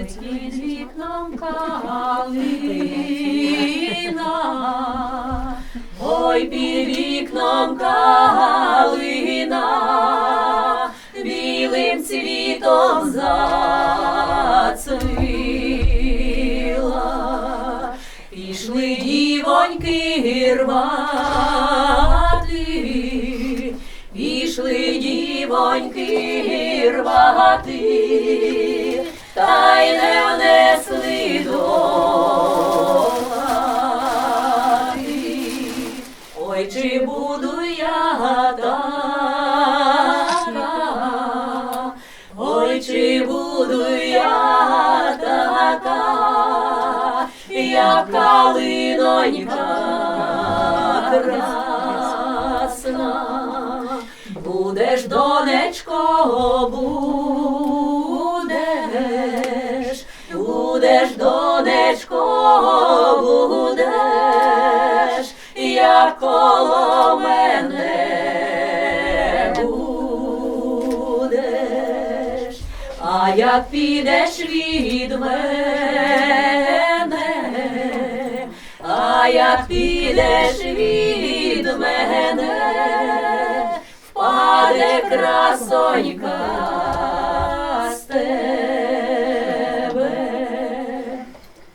Під вікном калина, ой, під вікном калина, білим цвітом зацвіла. Пішли дівоньки рвати, пішли дівоньки рвати, Ой, чи буду я така, ой, чи буду я така, як калинонька красна. Будеш, донечко, будеш, будеш, донечко, а як підеш від мене, а як підеш від мене, впаде красонька